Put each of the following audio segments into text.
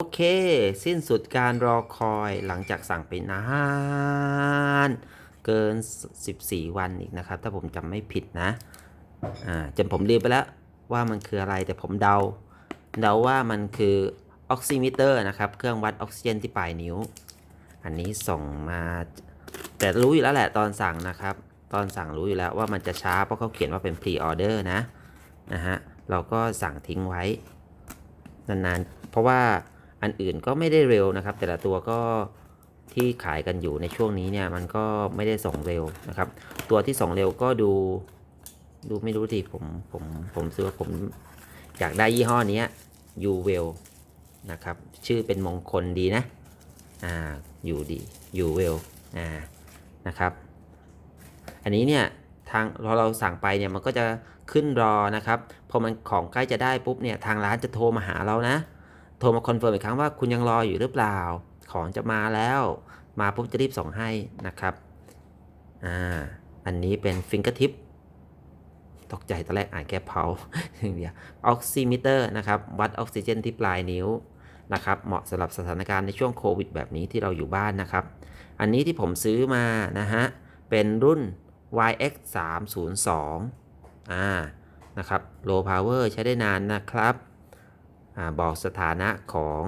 โอเค สิ้นสุดการรอคอยหลังจากสั่งไปนานเกิน 14 วันอีกนะครับ ถ้าผมจำไม่ผิดนะอ่าจนผมลืมไปแล้วว่ามันคืออะไรแต่ผมเดา เดาว่ามันคือออกซิมิเตอร์นะครับ เครื่องวัดออกซิเจนที่ปลายนิ้ว อันนี้ส่งมา แต่รู้อยู่แล้วแหละตอนสั่งนะครับ ตอนสั่งรู้อยู่แล้วว่ามันจะช้าเพราะเขาเขียนว่าเป็น pre order นะนะฮะเราก็สั่งทิ้งไว้นานๆเพราะว่า อันอื่นก็ไม่ได้เร็วนะครับ แต่ละตัวก็ที่ขายกันอยู่ในช่วงนี้เนี่ยมันก็ไม่ได้ส่งเร็วนะครับ ตัวที่ส่งเร็วก็ดูดูไม่รู้สิผมผมผมซื้อว่าผมอยากได้ยี่ห้อนี้ยูเวลนะครับ ชื่อเป็นมงคลดีนะอ่าอยู่ดียูเวลอ่านะครับ อันนี้เนี่ยทางพอเราสั่งไปเนี่ยมันก็จะขึ้นรอนะครับพอมันของใกล้จะได้ปุ๊บเนี่ยทางร้านจะโทรมาหาเรานะ โทรมาคอนเฟิร์มอีกครั้งว่าคุณยังรออยู่หรือเปล่า ของจะมาแล้ว มาปุ๊บจะรีบส่งให้นะครับ อ่า อันนี้เป็นฟิงเกอร์ทิปตกใจตอนแรกอ่านแค่เพาเดียวออกซิมิเตอร์นะครับ วัดออกซิเจนที่ปลายนิ้วนะครับ เหมาะสำหรับสถานการณ์ในช่วงโควิดแบบนี้ที่เราอยู่บ้านนะครับ อันนี้ที่ผมซื้อมานะฮะ เป็นรุ่น YX 3 0 2อ่า นะครับ low power ใช้ได้นานนะครับ บอกสถานะของ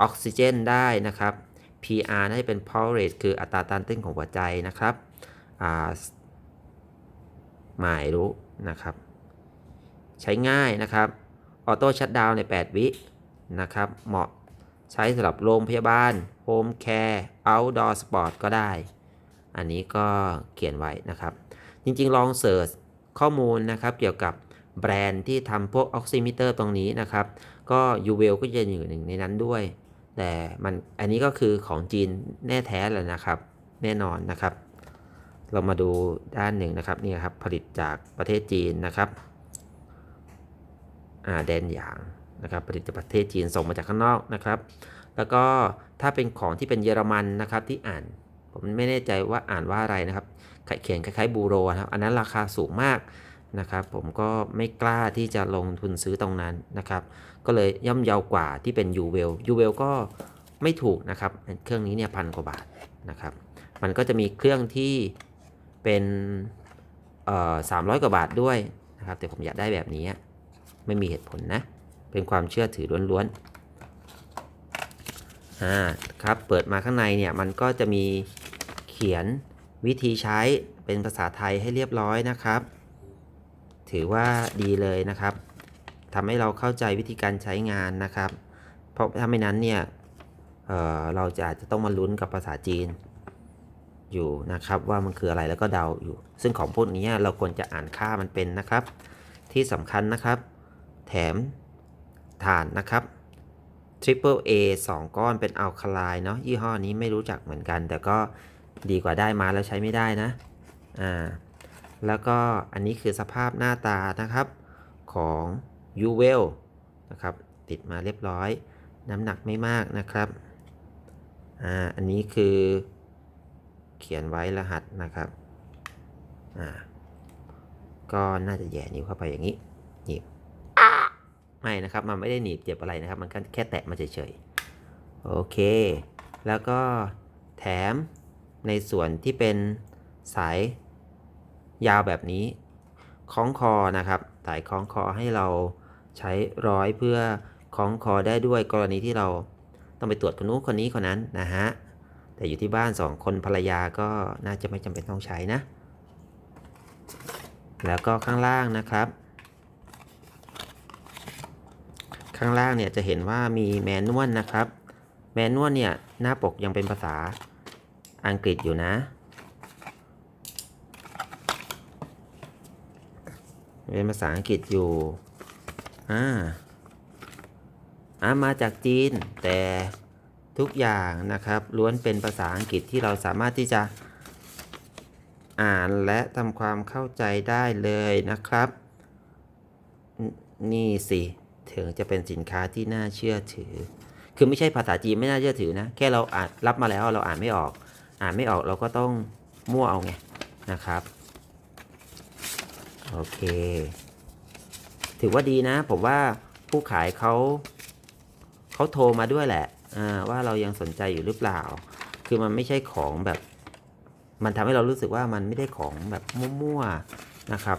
ออกซิเจนได้นะครับ PR น่าจะเป็น power rate คืออัตราการเต้นของหัวใจนะครับอ่าไม่รู้นะครับ ใช้ง่ายนะครับ ออโต้ชั t ดาวใน 8 วินะครับ เหมาะใช้สำหรับโรงพยาบาล โฮมแคร์ outdoor sport ก็ได้ อันนี้ก็เขียนไว้นะครับ จริงๆ ลองเสิร์ชข้อมูลนะครับ เกี่ยวกับ แบรนด์ที่ทำพวกออกซิมิเตอร์ตรงนี้นะครับ ก็ยูเวลก็จะอยู่หนึ่งในนั้นด้วย แต่มันอันนี้ก็คือของจีนแน่แท้เลยนะครับ แน่นอนนะครับ เรามาดูด้านหนึ่งนะครับนี่ครับผลิตจากประเทศจีนนะครับอ่าแดนหยางนะครับผลิตจากประเทศจีนส่งมาจากข้างนอกนะครับ แล้วก็ถ้าเป็นของที่เป็นเยอรมันนะครับที่อ่านผมไม่แน่ใจว่าอ่านว่าอะไรนะครับเขียนคล้ายๆบูโรนะครับ อันนั้นราคาสูงมาก นะครับผมก็ไม่กล้าที่จะลงทุนซื้อตรงนั้นนะครับ ก็เลยย่อมเยาวกว่าที่เป็นยูเวลยูเวลก็ไม่ถูกนะครับ เครื่องนี้เนี่ยพันกว่าบาทนะครับ มันก็จะมีเครื่องที่เป็นสามร้อยกว่าบาทด้วยนะครับ แต่ผมอยากได้แบบนี้ไม่มีเหตุผลนะ เป็นความเชื่อถือล้วนๆอ่าครับเปิดมาข้างในเนี่ยมันก็จะมีเขียนวิธีใช้เป็นภาษาไทยให้เรียบร้อยนะครับ ถือว่าดีเลยนะครับทำให้เราเข้าใจวิธีการใช้งานนะครับ เพราะถ้าไม่นั้นเนี่ยเเราจะอาจจะต้องมาลุ้นกับภาษาจีนอยู่นะครับ ว่ามันคืออะไรแล้วก็เดาอยู่ ซึ่งของพวกนี้เราควรจะอ่านค่ามันเป็นนะครับ ที่สำคัญนะครับ แถมฐานนะครับ Triple A 2 ก้อนเป็นอัลคาไลเนาะยี่ห้อนี้ไม่รู้จักเหมือนกัน แต่ก็ดีกว่าได้มาแล้วใช้ไม่ได้นะ อ่า แล้วก็อันนี้คือสภาพหน้าตานะครับของ u w e l นะครับ ติดมาเรียบร้อย น้ำหนักไม่มากนะครับอ่าอันนี้คือเขียนไว้รหัสนะครับอ่าก็น่าจะแย่นิ้วเข้าไปอย่างนี้หนีบไม่นะครับ มันไม่ได้หนีบเจ็บอะไรนะครับ มันแค่แตะมาเฉยๆ โอเค แล้วก็แถมในส่วนที่เป็นสาย ยาวแบบนี้ คล้องคอนะครับสายคล้องคอให้เราใช้ร้อยเพื่อคล้องคอได้ด้วยกรณีที่เราต้องไปตรวจคนนู้นคนนี้คนนั้นนะฮะแต่อยู่ที่บ้านสองคนภรรยาก็น่าจะไม่จำเป็นต้องใช้นะ แล้วก็ข้างล่างนะครับ ข้างล่างเนี่ยจะเห็นว่ามีแมนนวลนะครับ แมนนวลเนี่ยหน้าปกยังเป็นภาษาอังกฤษอยู่นะ เป็นภาษาอังกฤษอยู่ อ่า อ่ามาจากจีน แต่ทุกอย่างนะครับล้วนเป็นภาษาอังกฤษที่เราสามารถที่จะอ่านและทำความเข้าใจได้เลยนะครับนนี่สิถึงจะเป็นสินค้าที่น่าเชื่อถือ คือไม่ใช่ภาษาจีนไม่น่าเชื่อถือนะ แค่เราอ่านรับมาแล้วเราอ่านไม่ออก อ่านไม่ออกเราก็ต้องมั่วเอาไงนะครับ โอเค ถือว่าดีนะ ผมว่าผู้ขายเขาเขาโทรมาด้วยแหละว่าเรายังสนใจอยู่หรือเปล่า คือมันไม่ใช่ของแบบ มันทำให้เรารู้สึกว่ามันไม่ได้ของแบบมั่วๆนะครับ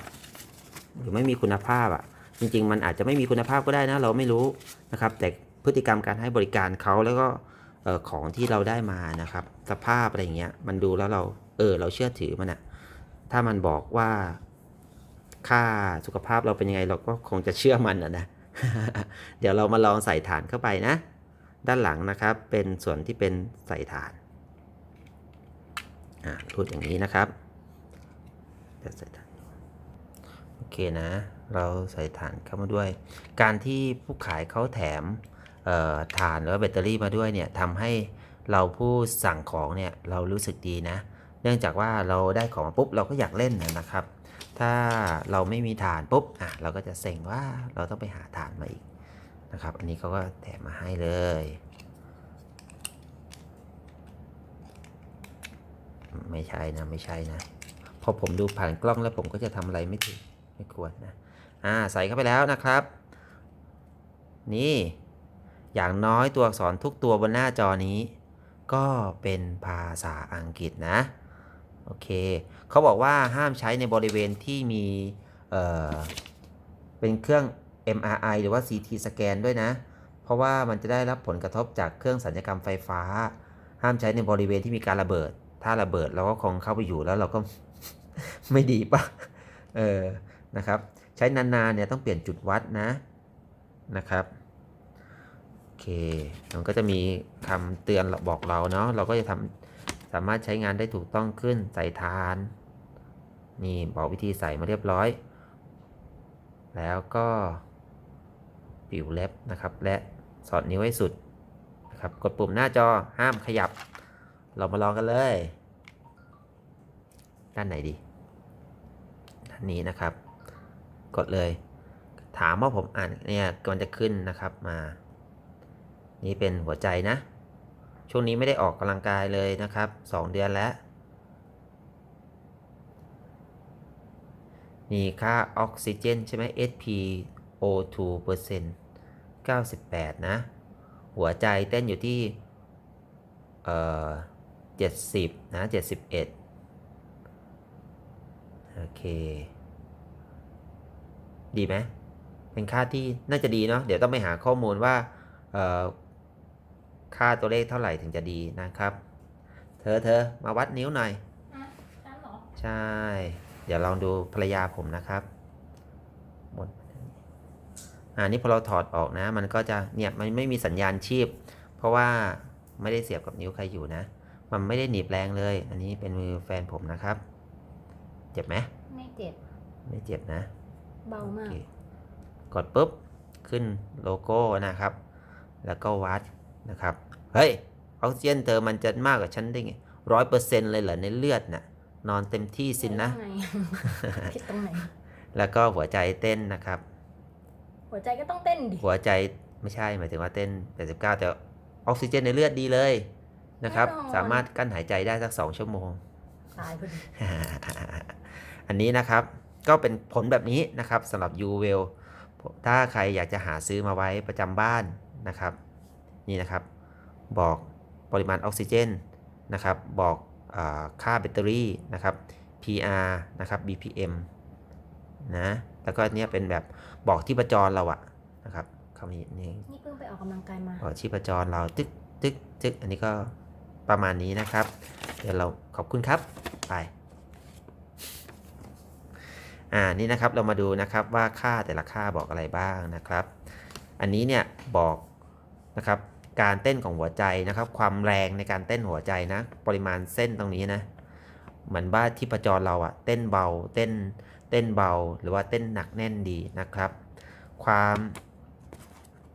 หรือไม่มีคุณภาพอะ จริง ๆ มันอาจจะไม่มีคุณภาพก็ได้นะ เราไม่รู้นะครับ แต่พฤติกรรมการให้บริการเขาแล้วก็ของที่เราได้มานะครับ สภาพอะไรเงี้ย มันดูแล้วเราเออเราเชื่อถือมันอะถ้ามันบอกว่า ค่าสุขภาพเราเป็นยังไงเราก็คงจะเชื่อมันอะนะ เดี๋ยวเรามาลองใส่ฐานเข้าไปนะ ด้านหลังนะครับเป็นส่วนที่เป็นใส่ฐานอ่าพูดอย่างนี้นะครับจะใส่ฐานโอเคนะ เราใส่ฐานเข้ามาด้วย การที่ผู้ขายเขาแถมฐานหรือว่าแบตเตอรี่มาด้วยเนี่ยทำให้เราผู้สั่งของเนี่ยเรารู้สึกดีนะ เนื่องจากว่าเราได้ของมาปุ๊บเราก็อยากเล่นนะครับ ถ้าเราไม่มีฐานปุ๊บอะเราก็จะเซ็งว่าเราต้องไปหาฐานมาอีกนะครับ อันนี้เขาก็แถมมาให้เลยไม่ใช่นะไม่ใช่นะพอผมดูผ่านกล้องแล้วผมก็จะทำอะไรไม่ถูกไม่ควรนะอ่าใส่เข้าไปแล้วนะครับ นี่อย่างน้อยตัวอักษรทุกตัวบนหน้าจอนี้ ก็เป็นภาษาอังกฤษนะ โอเคเขาบอกว่าห้ามใช้ในบริเวณที่มีเอ่อเป็นเครื่อง MRI หรือว่า CT สแกนด้วยนะ เพราะว่ามันจะได้รับผลกระทบจากเครื่องสัญญกรรมไฟฟ้า ห้ามใช้ในบริเวณที่มีการระเบิด ถ้าระเบิดเราก็คงเข้าไปอยู่แล้วเราก็ไม่ดีปะเออนะครับ ใช้นานๆเนี่ยต้องเปลี่ยนจุดวัดนะนะครับโอเคมันก็จะมีคำเตือนบอกเราเนาะเราก็จะทำ สามารถใช้งานได้ถูกต้องขึ้นใส่ทาน นี่บอกวิธีใส่มาเรียบร้อย แล้วก็ปิวเล็บนะครับ และสอดนิ้วให้สุดนะครับ กดปุ่มหน้าจอห้ามขยับ เรามาลองกันเลย ด้านไหนดี ด้านนี้นะครับ กดเลย ถามว่าผมอ่านเนี่ยมันจะขึ้นนะครับมา นี่เป็นหัวใจนะ ช่วงนี้ไม่ได้ออกกำลังกายเลยนะครับ 2 เดือนแล้ว นี่ค่าออกซิเจนใช่ไหม SpO2 เปอร์เซ็นต์98 นะ หัวใจเต้นอยู่ที่ เอ่อ 70 นะ 71 โอเค ดีไหมเป็นค่าที่น่าจะดีเนาะ เดี๋ยวต้องไปหาข้อมูลว่า เอ่อ ค่าตัวเลขเท่าไหร่ถึงจะดีนะครับ เธอเธอมาวัดนิ้วหน่อยอะฉันเหรอใช่ เดี๋ยวลองดูภรรยาผมนะครับบนอ่านี่พอเราถอดออกนะ มันก็จะเนี่ยมันไม่มีสัญญาณชีพ เพราะว่าไม่ได้เสียบกับนิ้วใครอยู่นะ มันไม่ได้หนีบแรงเลย อันนี้เป็นมือแฟนผมนะครับ เจ็บไหมไม่เจ็บ ไม่เจ็บนะ เบามากโอเคกดปุ๊บ ขึ้นโลโก้นะครับ แล้วก็วัด นะครับ เฮ้ยออกซิเจนเธอมันจะมากกว่าฉันได้ไงร้อยเปอร์เซ็นต์เลยเหรอในเลือดน่ะ นอนเต็มที่สินนะผิดตรงไหนผิดตรงไหน แล้วก็หัวใจเต้นนะครับ หัวใจก็ต้องเต้นดิ หัวใจไม่ใช่หมายถึงว่าเต้น 89 แต่ออกซิเจนในเลือดดีเลยนะครับ สามารถกั้นหายใจได้สัก 2 ชั่วโมง ตายพอดี อันนี้นะครับก็เป็นผลแบบนี้นะครับสำหรับ u w e l ถ้าใครอยากจะหาซื้อมาไว้ประจำบ้านนะครับ นี่นะครับ บอกปริมาณออกซิเจนนะครับ บอกอาค่าแบตเตอรี่นะครับ PR นะครับ BPM นะแล้วก็เนี้ยเป็นแบบบอกที่ประจรเราอะนะครับคำนี้นี่นี่เพิ่งไปออกกำลังกายมาบอกชีพจรเราตึกตึกตึกอันนี้ก็ประมาณนี้นะครับ เดี๋ยวเราขอบคุณครับไปอ่านี่นะครับเรามาดูนะครับว่าค่าแต่ละค่าบอกอะไรบ้างนะครับ อันนี้เนี่ยบอกนะครับ การเต้นของหัวใจนะครับ ความแรงในการเต้นหัวใจนะ ปริมาณเส้นตรงนี้นะ เหมือนว่าที่ประจรเราอะเต้นเบาเต้นเต้นเบาหรือว่าเต้นหนักแน่นดีนะครับ ความ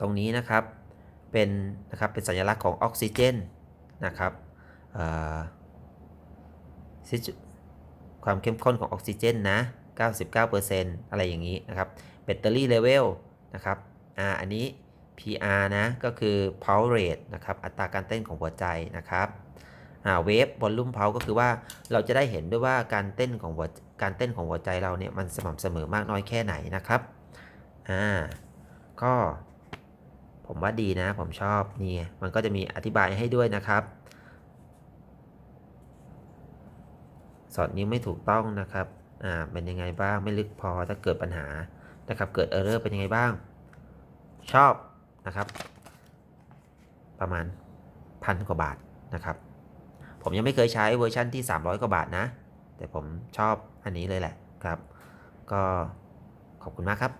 ตรงนี้นะครับเป็นนะครับเป็นสัญลักษณ์ของออกซิเจนนะครับความเข้มข้นของออกซิเจนนะ 99%อะไรอย่างนี้นะครับแบตเตอรี่เลเวลนะครับอ่าอันนี้ PR นะ ก็คือ pulse rate นะครับ อัตราการเต้นของหัวใจนะครับอ่าเวฟบอลลุ่มเพาก็คือว่าเราจะได้เห็นด้วยว่าการเต้นของหัวการเต้นของหัวใจเราเนี่ยมันสม่ำเสมอมากน้อยแค่ไหนนะครับอ่าก็ผมว่าดีนะ ผมชอบนี่มันก็จะมีอธิบายให้ด้วยนะครับ สอดนิ้วไม่ถูกต้องนะครับอ่าเป็นยังไงบ้างไม่ลึกพอถ้าเกิดปัญหานะครับ เกิดเออร์เรอร์เป็นยังไงบ้าง ชอบ นะครับ ประมาณพันกว่าบาทนะครับ ผมยังไม่เคยใช้เวอร์ชั่นที่ 300 กว่าบาทนะ แต่ผมชอบอันนี้เลยแหละครับ ก็ขอบคุณมากครับ